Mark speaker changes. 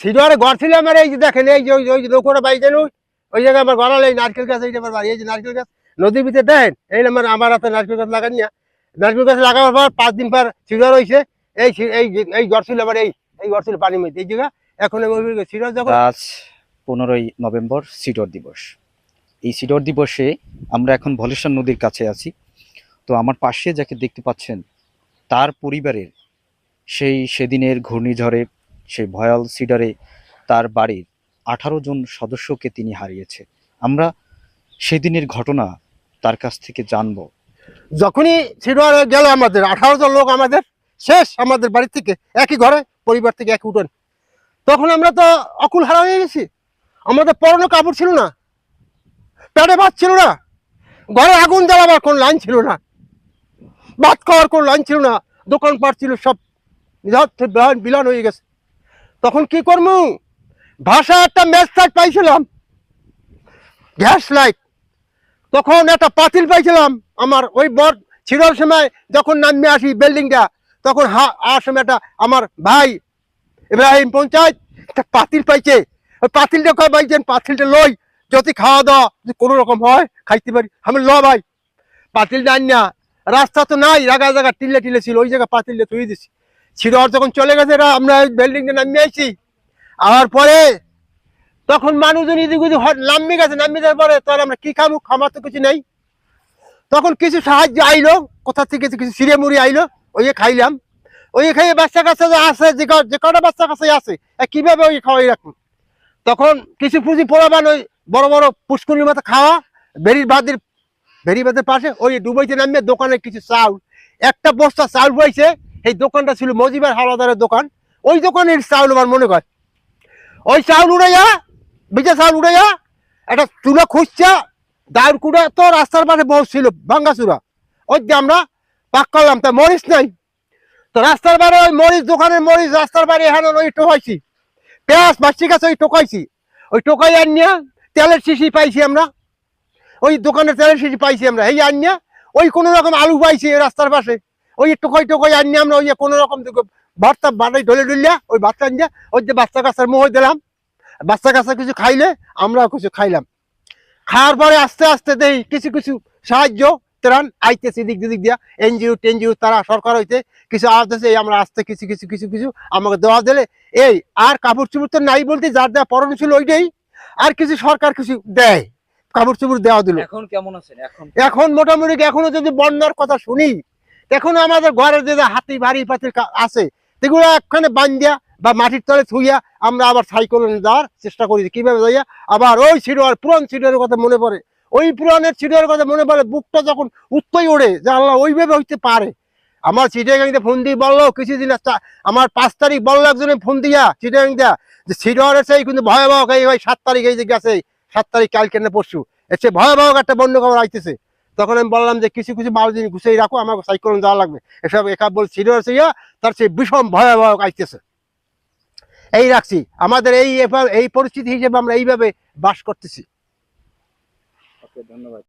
Speaker 1: সিডোয়ারে ঘর ছিল আমার এই যে দেখেন, এই যে, ওই নৌকোটা বাড়ি যেন ওই জায়গায় আমার ঘর এই নারকেল গাছ এইটা আমার বাড়ি, এই যে নারকেল গাছ। নদীর ভিতরে দেখেন, এই আমার আমার হাতে নারকেল গাছ লাগানি নারকেল গাছ লাগাবার পর পাঁচ দিন পর সিডোয়ার হয়েছে এই এই এই ঘর ছিল আমার এই এই ঘর ছিল পানির মধ্যে, এই জায়গা। এখন সিডোয়ার যখন
Speaker 2: আজ পনেরোই নভেম্বর সিডর দিবস। এই সিডর দিবসে আমরা এখন ভলেশ্বর নদীর কাছে আছি। তো আমার পাশে যাকে দেখতে পাচ্ছেন, তার পরিবারের সেই সেদিনের ঘূর্ণিঝড়ে সেই ভয়াল সিডারে তার বাড়ির আঠারো জন সদস্যকে তিনি হারিয়েছে। আমরা সেদিনের ঘটনা তার কাছ থেকে জানব।
Speaker 1: যখনই সিডোয়ার গেল আমাদের, আঠারো জন লোক আমাদের, শেষ আমাদের বাড়ি থেকে, একই ঘরে, পরিবার থেকে একই উঠোন। তখন আমরা তো অকুল হারা হয়ে গেছি। আমাদের পরনো কাপড় ছিল না পেটে ভাত ছিল না, ঘরে আগুন জ্বালাবার কোন লাইন ছিল না, ভাত খাওয়ার কোন লাইন ছিল না, দোকানপাট ছিল সব বিলান হয়ে গেছে। তখন কি করব ভাষা একটা ম্যাচ লাইট পাইছিলাম। গ্যাস লাইট তখন একটা পাতিল পাইছিলাম। আমার ওই বর ছিড়ার সময় যখন নামিয়ে আসি বিল্ডিংটা তখন হা আর সময় একটা আমার ভাই ইব্রাহিম পঞ্চায়েত একটা পাতিল পাইছে। ওই পাতিলটা কয় পাইছেন পাতিলটা লই, যদি খাওয়া দাওয়া যদি কোনো রকম হয়, খাইতে পারি। আমি, ল, ভাই। পাতিলটা আন না। রাস্তা তো নাই জায়গা জায়গা টিলে টিলে ছিল, ওই জায়গা পাতিলটা তুই দিছি। ছিড়ার যখন চলে গেছে আমরা ওই বিল্ডিংটা নামিয়ে আইছি। আবার পরে তখন মানুষজন এদিক ওদিক নামবে গেছে, নামিয়ে যাওয়ার পরে তাহলে আমরা কি খাব খামার তো কিছু নেই। তখন কিছু সাহায্য আইলো, কোথা থেকে কিছু সিঁড়ে মুড়ি আইলো ওই খাইলাম। ওই খাইয়ে বাচ্চা কাছে আছে, যে কটা বাচ্চা কাছে এ কীভাবে ওই খাওয়াই রাখুন তখন কিছু পুঁজি পোড়াবান ওই বড় বড় পুষ্করির মতো খাওয়া বেরির বাদের বেরি বাদের পাশে ওই ডুবাইতে নামিয়ে দোকানে কিছু চাউল। একটা বস্তা চাউল বইছে এই দোকানটা ছিল মজিবার হাওলাদারের দোকান। ওই দোকানের চাউল আমার মনে হয়। ওই চাউল উড়াইয়া বিজা চাউল উড়াইয়া একটা চুলা খুঁজছে দাউর কুড়া তো রাস্তার পাশে বহুত ছিল ভাঙ্গা চূড়া ওই দিয়ে আমরা পাক করলাম, তা মরিচ নাই। তো রাস্তার বারে ওই মরিচ দোকানের মরিচ রাস্তার বাড়ি এখানে ওই টোকাইছি। পেঁয়াজ মাছি গাছ ওই টোকাইছি। ওই টোকাই আনিয়া তেলের শিশি পাইছি আমরা। ওই দোকানে তেলের শিশি পাইছি আমরা। এই আনিয়া ওই কোনো রকম আলু পাইছি রাস্তার পাশে। ওই টোকাই টোকাই আনিয়া আমরা ওই কোনো রকম ভর্তা বানাই ঢলে ঢুলিয়া ওই বাচ্চা আনিয়া ওই যে বাচ্চা কাচ্চার মোহ দিলাম। বাচ্চা কাচ্চা কিছু খাইলে আমরাও কিছু খাইলাম। খাওয়ার পরে আস্তে আস্তে দেই কিছু কিছু সাহায্য ত্রাণ আইতেছে দিক দিক দিয়া। এনজিও টেনজিও তারা সরকার হইতে কিছু আসতেছে এই আমরা আসতে কিছু কিছু কিছু কিছু আমাকে দেওয়া দিলে। এই আর কাপড় চুপড় তো নাই বলতে যার দেওয়া পরন ছিল ওইটাই। আর কিছু সরকার কিছু দেয় কাপড় চুপড় দেওয়া দিল।
Speaker 2: এখন কেমন আছেন? এখন
Speaker 1: এখন মোটামুটি এখনও যদি বন্যার কথা শুনি এখনও আমাদের ঘরের যে হাতি, বাড়ি পাতির আছে সেগুলো একখানে বান্ধিয়া বা মাটির তলে থুইয়া আমরা আবার সাইকেল যাওয়ার চেষ্টা করি কীভাবে যাইয়া আবার ওই সিডোয়ার পুরান সিডোয়ারের কথা মনে পড়ে। ওই পুরানের সিডোয়ারের কথা মনে পড়ে, বুকটা যখন উত্তই ওড়ে, যে আল্লাহ ওইভাবে হইতে পারে। আমার চিটাগাংতে ফোন দিয়ে বলল, কিছুদিন একটা- আমার পাঁচ তারিখ বলল একজনে ফোন দিয়া চিটাগাং দিয়া যে সিডোয়ারের সেই কিন্তু ভয়াবহ, এই ভাই সাত তারিখ এই যে গেছে, সাত তারিখ কাল কেন পরশু চেয়ে ভয়াবহ একটা বন্য খবর আইতেছে। তখন আমি বললাম যে কিছু কিছু মাল জিনিস গুছিয়ে রাখো আমার সাইকেল যাওয়া লাগবে। এসব একা বল সিরিয়াস ইয়া, তার সেই বিষম ভয়াবহ আইতেছে। এই রাখছি। আমাদের এই এই পরিস্থিতি হিসেবে আমরা এইভাবে বাস করতেছি।
Speaker 2: ধন্যবাদ।